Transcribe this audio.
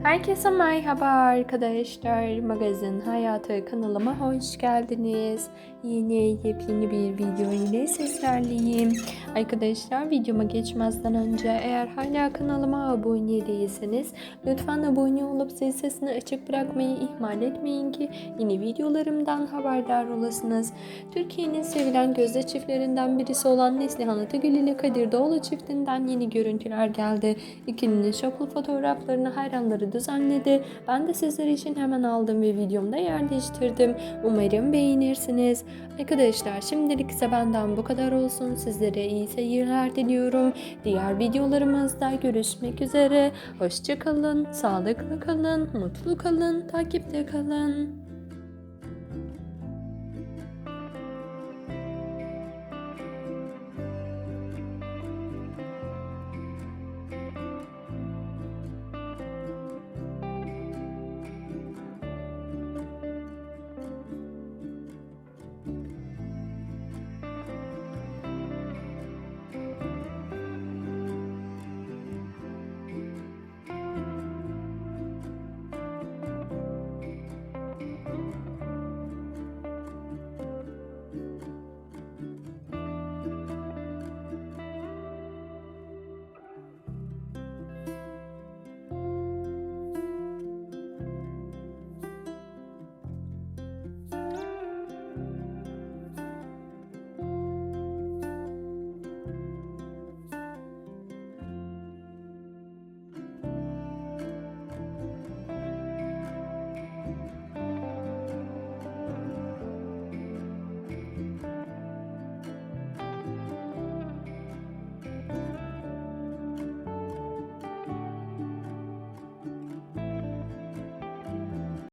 Herkese merhaba arkadaşlar. Magazin Hayatı kanalıma hoş geldiniz. Yeni yepyeni bir video ile sizlerleyim. Arkadaşlar videoma geçmezden önce eğer hala kanalıma abone değilseniz lütfen abone olup zil sesini açık bırakmayı ihmal etmeyin ki yeni videolarımdan haberdar olasınız. Türkiye'nin sevilen gözde çiftlerinden birisi olan Neslihan Atıgül ile Kadir Doğulu çiftinden yeni görüntüler geldi. İkilinin şapul fotoğraflarını hayranları düzenledi. Ben de sizler için hemen aldım ve videomda yerleştirdim. Umarım beğenirsiniz. Arkadaşlar şimdilik ise benden bu kadar olsun. Sizlere iyi seyirler diliyorum. Diğer videolarımızda görüşmek üzere. Hoşçakalın, sağlıklı kalın, mutlu kalın, takipte kalın.